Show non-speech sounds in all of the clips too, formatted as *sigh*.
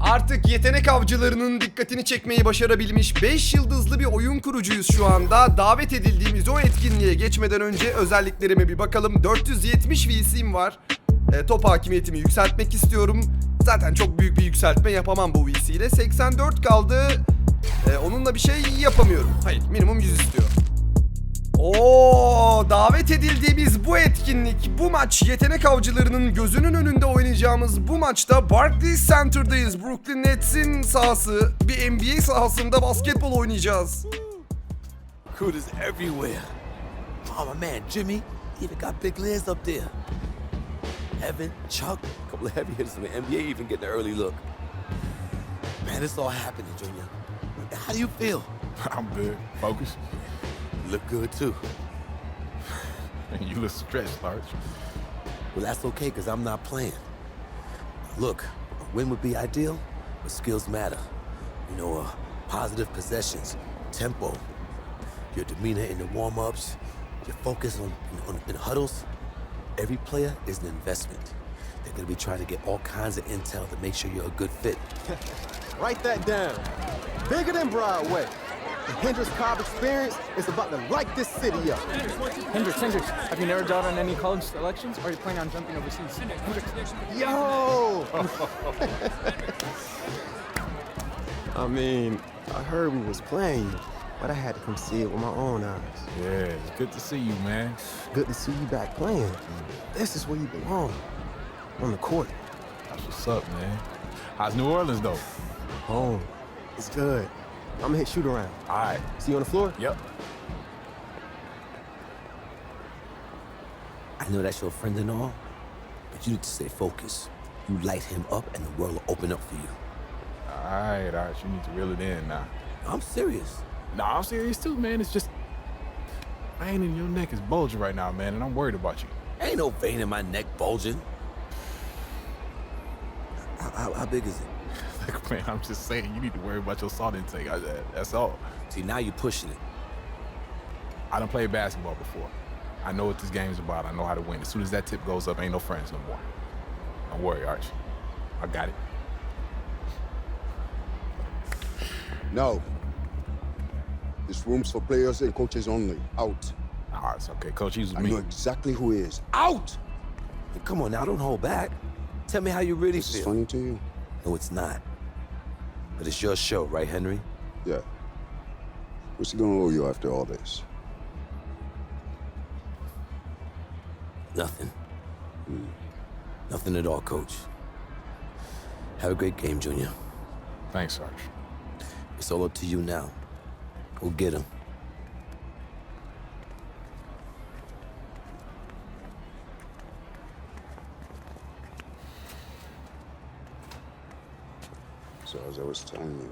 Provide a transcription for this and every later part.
Artık yetenek avcılarının dikkatini çekmeyi başarabilmiş 5 yıldızlı bir oyun kurucuyuz şu anda. Davet edildiğimiz o etkinliğe geçmeden önce özelliklerime bir bakalım. 470 VC'm var. E, top hakimiyetimi yükseltmek istiyorum. Zaten çok büyük bir yükseltme yapamam bu VC ile. 84 kaldı. E, onunla bir şey yapamıyorum. Hayır minimum 100 istiyor. Davet edildiğimiz bu etkinlik, bu maç yetenek avcılarının gözünün önünde oynayacağımız bu maçta Barclays Center'dayız. Brooklyn Nets'in sahası, bir NBA sahasında basketbol oynayacağız. Recruiters everywhere. Oh, my man Jimmy even got big Liz up there. Evan, Chuck, a couple of heavy hitters in the NBA even getting an early look. Man, it's all happening, Junior. How do you feel? I'm good. Focus. You look good too. *laughs* You look stressed, Larch. Well, that's okay because I'm not playing. Look, a win would be ideal, but skills matter. You know, uh, positive possessions, tempo, your demeanor in the warm-ups, your focus on, on in huddles. Every player is an investment. They're going to be trying to get all kinds of intel to make sure you're a good fit. *laughs* Write that down. Bigger than Broadway. The Hendrix Cobb experience is about to light this city up. Hendrix, Hendrix, have you never down on any college selections, or are you planning on jumping overseas? Hendrix. Yo! *laughs* I mean, I heard we was playing but I had to come see it with my own eyes. Yeah, it's good to see you, man. Good to see you back playing. Mm. This is where you belong. On the court. That's what's up, man. How's New Orleans, though? Home. It's good. I'm gonna hit shoot around. All right. See you on the floor? Yep. I know that's your friend and all, but you need to stay focused. You light him up and the world will open up for you. All right, all right. You need to reel it in now. I'm serious. Nah, I'm serious too, man. It's just vein in your neck is bulging right now, man, and I'm worried about you. Ain't no vein in my neck bulging. How, how, how big is it? *laughs* Like, man, I'm just saying, you need to worry about your salt intake. I, that- that's all. See, now you're pushing it. I don't play basketball before. I know what this game's about. I know how to win. As soon as that tip goes up, ain't no friends no more. Don't worry, Arch. I got it. No. This room's for players and coaches only. Out. All right, it's okay. Coach, he's was I me. know exactly who he is. Out! Hey, come on now, don't hold back. Tell me how you really This is funny to you? No, it's not. But it's your show, right, Henry? Yeah. What's he gonna owe you after all this? Nothing. Hmm. Nothing at all, Coach. Have a great game, Junior. Thanks, Arch. It's all up to you now. Go get him. So as I was telling you,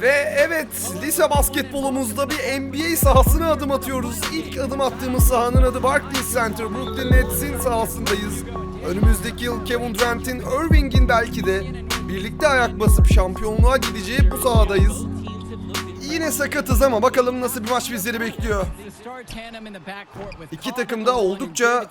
Ve evet, lise basketbolumuzda bir NBA sahasına adım atıyoruz. İlk adım attığımız sahanın adı Barclays Center. Brooklyn Nets'in sahasındayız. Önümüzdeki yıl Kevin Durant'in, Irving'in belki de birlikte ayak basıp şampiyonluğa gideceği bu sahadayız. Yine sakatız ama bakalım nasıl bir maç bizleri bekliyor. İki takım da oldukça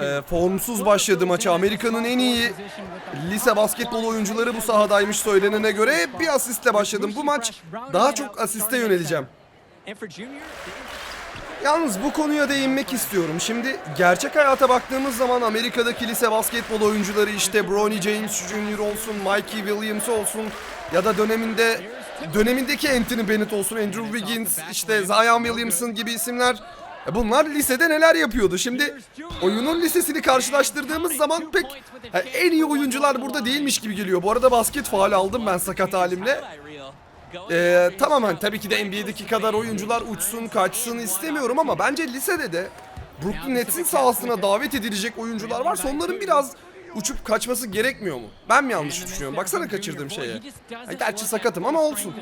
e, formsuz başladı maça. Amerika'nın en iyi lise basketbol oyuncuları bu sahadaymış söylenene göre bir asistle başladım. Bu maç daha çok asiste yöneleceğim. Yalnız bu konuya değinmek istiyorum. Şimdi gerçek hayata baktığımız zaman Amerika'daki lise basketbol oyuncuları işte Bronny James Jr. olsun, Mikey Williams olsun ya da döneminde dönemindeki Anthony Bennett olsun, Andrew Wiggins, işte Zion Williamson gibi isimler e bunlar lisede neler yapıyordu? Şimdi oyunun lisesini karşılaştırdığımız zaman pek e, en iyi oyuncular burada değilmiş gibi geliyor. Bu arada basket faal aldım ben sakat halimle. Ee, tamamen tabii ki de NBA'deki kadar oyuncular uçsun kaçsın istemiyorum ama bence lisede de Brooklyn Nets'in sahasına davet edilecek oyuncular varsa onların biraz uçup kaçması gerekmiyor mu? Ben mi yanlış düşünüyorum? Baksana kaçırdığım şeye. Ha, gerçi sakatım ama olsun.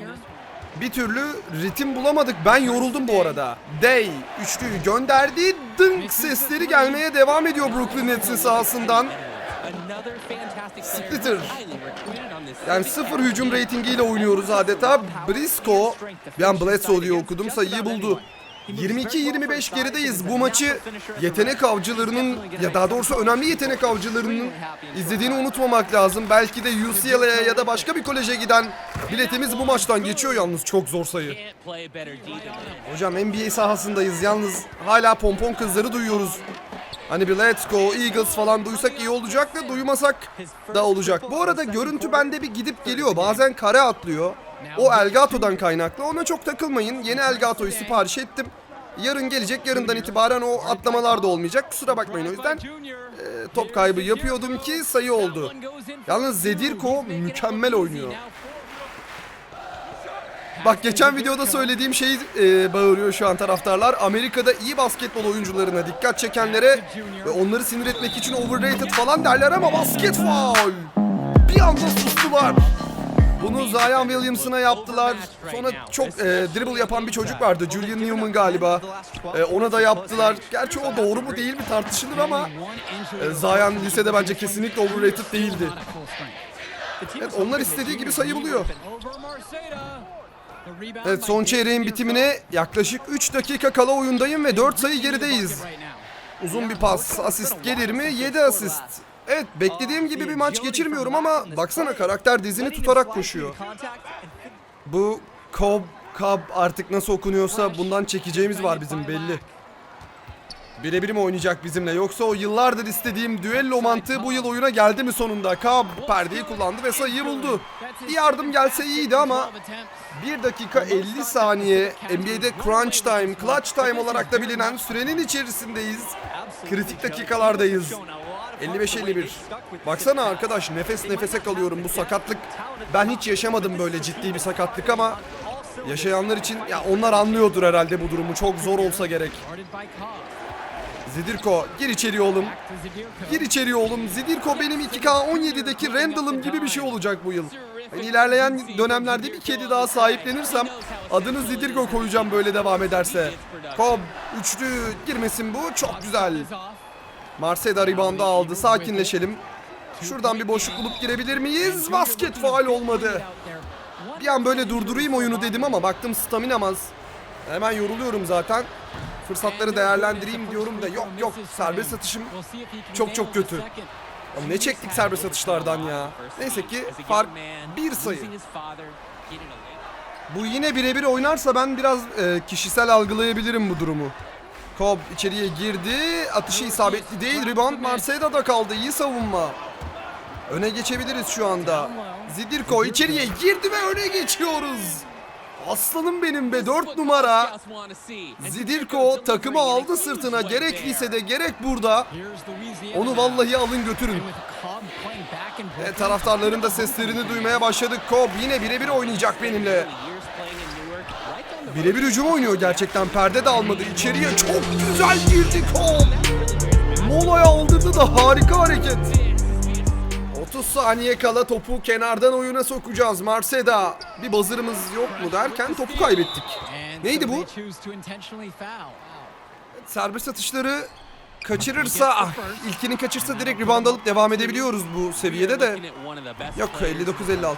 Bir türlü ritim bulamadık. Ben yoruldum bu arada. Day üçlüyü gönderdi. Dınk sesleri gelmeye devam ediyor Brooklyn Nets'in sahasından. Splitter. Yani sıfır hücum reytingiyle oynuyoruz adeta. Briscoe, bir an Bledsoe diye okudum sayıyı buldu. 22-25 gerideyiz. Bu maçı yetenek avcılarının ya daha doğrusu önemli yetenek avcılarının izlediğini unutmamak lazım. Belki de UCLA'ya ya da başka bir koleje giden biletimiz bu maçtan geçiyor yalnız çok zor sayı. Hocam NBA sahasındayız yalnız hala pompon kızları duyuyoruz. Hani bir Let's Go, Eagles falan duysak iyi olacak da duymasak da olacak. Bu arada görüntü bende bir gidip geliyor. Bazen kare atlıyor. O Elgato'dan kaynaklı. Ona çok takılmayın. Yeni Elgato'yu sipariş ettim. Yarın gelecek. Yarından itibaren o atlamalar da olmayacak. Kusura bakmayın o yüzden. e, top kaybı yapıyordum ki sayı oldu. Yalnız Zedirko mükemmel oynuyor. Bak geçen videoda söylediğim şeyi e, bağırıyor şu an taraftarlar. Amerika'da iyi basketbol oyuncularına dikkat çekenlere ve onları sinir etmek için overrated falan derler ama basket foul. Bir anda sustular. Bunu Zion Williamson'a yaptılar. Sonra çok e, dribble yapan bir çocuk vardı. Julian Newman galiba. E, ona da yaptılar. Gerçi o doğru mu değil mi tartışılır ama e, Zion lisede bence kesinlikle overrated değildi. Evet onlar istediği gibi sayı buluyor. Evet son çeyreğin bitimine yaklaşık 3 dakika kala oyundayım ve 4 sayı gerideyiz. Uzun bir pas, asist gelir mi? 7 asist. Evet beklediğim gibi bir maç geçirmiyorum ama baksana karakter dizini tutarak koşuyor. Bu Cobb, Cobb artık nasıl okunuyorsa bundan çekeceğimiz var bizim belli. Birebir mi oynayacak bizimle yoksa o yıllardır istediğim düello mantığı bu yıl oyuna geldi mi sonunda? Cobb perdeyi kullandı ve sayıyı buldu. Bir yardım gelse iyiydi ama 1 dakika 50 saniye NBA'de crunch time, clutch time olarak da bilinen sürenin içerisindeyiz. Kritik dakikalardayız. 55-51. Baksana arkadaş nefes nefese kalıyorum bu sakatlık. Ben hiç yaşamadım böyle ciddi bir sakatlık ama yaşayanlar için ya onlar anlıyordur herhalde bu durumu. Çok zor olsa gerek. Zidirko gir içeri oğlum. Gir içeri oğlum. Zidirko benim 2K17'deki Randall'ım gibi bir şey olacak bu yıl. Ben ilerleyen dönemlerde bir kedi daha sahiplenirsem adını Zidirko koyacağım böyle devam ederse. Kob üçlü girmesin bu çok güzel. Marseda reboundu aldı sakinleşelim. Şuradan bir boşluk bulup girebilir miyiz? Basket faal olmadı. Bir an böyle durdurayım oyunu dedim ama baktım staminamaz. Hemen yoruluyorum zaten. Fırsatları değerlendireyim diyorum da yok yok serbest atışım çok çok kötü. Ya ne çektik serbest atışlardan ya. Neyse ki fark bir sayı. Bu yine birebir oynarsa ben biraz e, kişisel algılayabilirim bu durumu. Cobb içeriye girdi. Atışı isabetli değil. Rebound Marseille'da kaldı. İyi savunma. Öne geçebiliriz şu anda. Zidirko içeriye girdi ve öne geçiyoruz. Aslanım benim be 4 numara. Zidirko takımı aldı sırtına gerek lisede gerek burada. Onu vallahi alın götürün. Ve taraftarların da seslerini duymaya başladık. Cobb yine birebir oynayacak benimle. Birebir hücum oynuyor gerçekten. Perde de almadı. İçeriye çok güzel girdi Cobb. Molaya aldırdı da harika hareket. 30 saniye kala topu kenardan oyuna sokacağız. Marseda bir buzzer'ımız yok mu derken topu kaybettik. Neydi bu? Serbest atışları kaçırırsa ah, ilkini kaçırsa direkt rebound alıp devam edebiliyoruz bu seviyede de. Yok 59-56.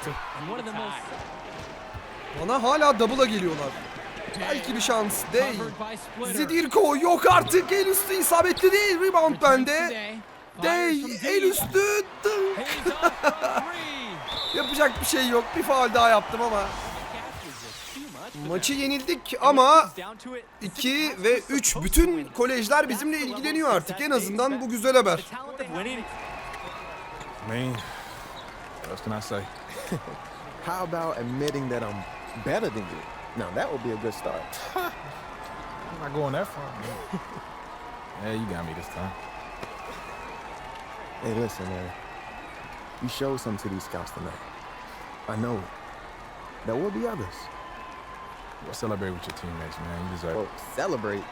Bana hala double'a geliyorlar. Belki bir şans değil. Zidirko yok artık el üstü isabetli değil. Rebound bende. Dey el üstü. *laughs* Yapacak bir şey yok. Bir faal daha yaptım ama. Maçı yenildik ama 2 ve 3 bütün kolejler bizimle ilgileniyor artık. En azından bu güzel haber. I mean, what else can I say? How about admitting that I'm better than you? Now that would be a good start. *laughs* I'm not going that far, man. *laughs* yeah, you got me this time. Hey, listen, man. You showed something to these scouts tonight. I know. There will be others. Go celebrate with your teammates, man. You deserve Oh, it. celebrate.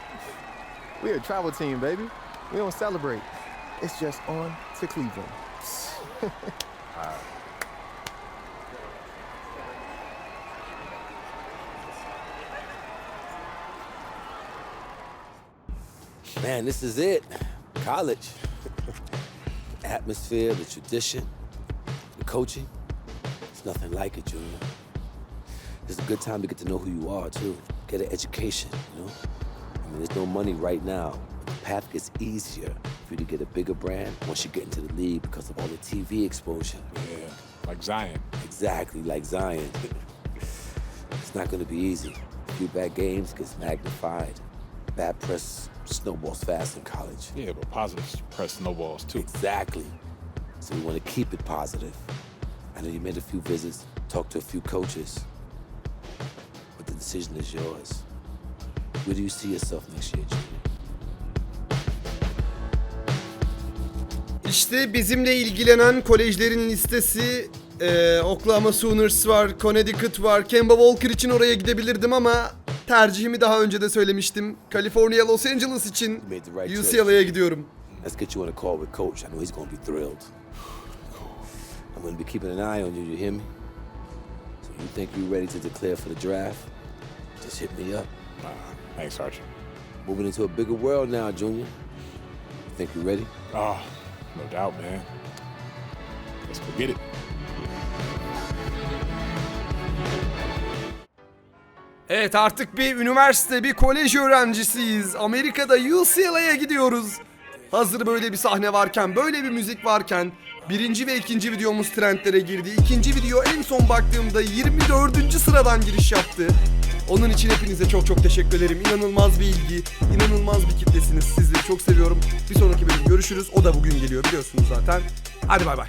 We're a travel team, baby. We don't celebrate. It's just on to Cleveland. *laughs* Man, this is it. College. the *laughs* atmosphere, the tradition, the coaching. It's nothing like it, Junior. It's a good time to get to know who you are, too. Get an education, you know? I mean, there's no money right now. But the path gets easier for you to get a bigger brand once you get into the league because of all the TV exposure. Yeah, like Zion. Exactly like Zion. *laughs* it's not going to be easy. A few bad games gets magnified. Bad press snowballs fast in college. Yeah, but positive press snowballs too. Exactly. So we want to keep it positive. I know you made a few visits, talked to a few coaches, but the decision is yours. Where do you see yourself next year, Junior? İşte bizimle ilgilenen kolejlerin listesi. Ee, Oklahoma Sooners var, Connecticut var. Kemba Walker için oraya gidebilirdim ama tercihimi daha önce de söylemiştim. California, Los Angeles için UCLA'ya gidiyorum. Let's get you on a call with Coach. I know he's going to be thrilled. I'm going to be keeping an eye on you, you hear me? So you think you're ready to declare for the draft? Just hit me up. Nah, thanks, Archie. Moving into a bigger world now, Junior. You think you're ready? Oh, no doubt, man. Let's go get it. Evet artık bir üniversite, bir kolej öğrencisiyiz. Amerika'da UCLA'ya gidiyoruz. Hazır böyle bir sahne varken, böyle bir müzik varken birinci ve ikinci videomuz trendlere girdi. İkinci video en son baktığımda 24. sıradan giriş yaptı. Onun için hepinize çok çok teşekkür ederim. İnanılmaz bir ilgi, inanılmaz bir kitlesiniz. Sizleri çok seviyorum. Bir sonraki bölüm görüşürüz. O da bugün geliyor biliyorsunuz zaten. Hadi bay bay.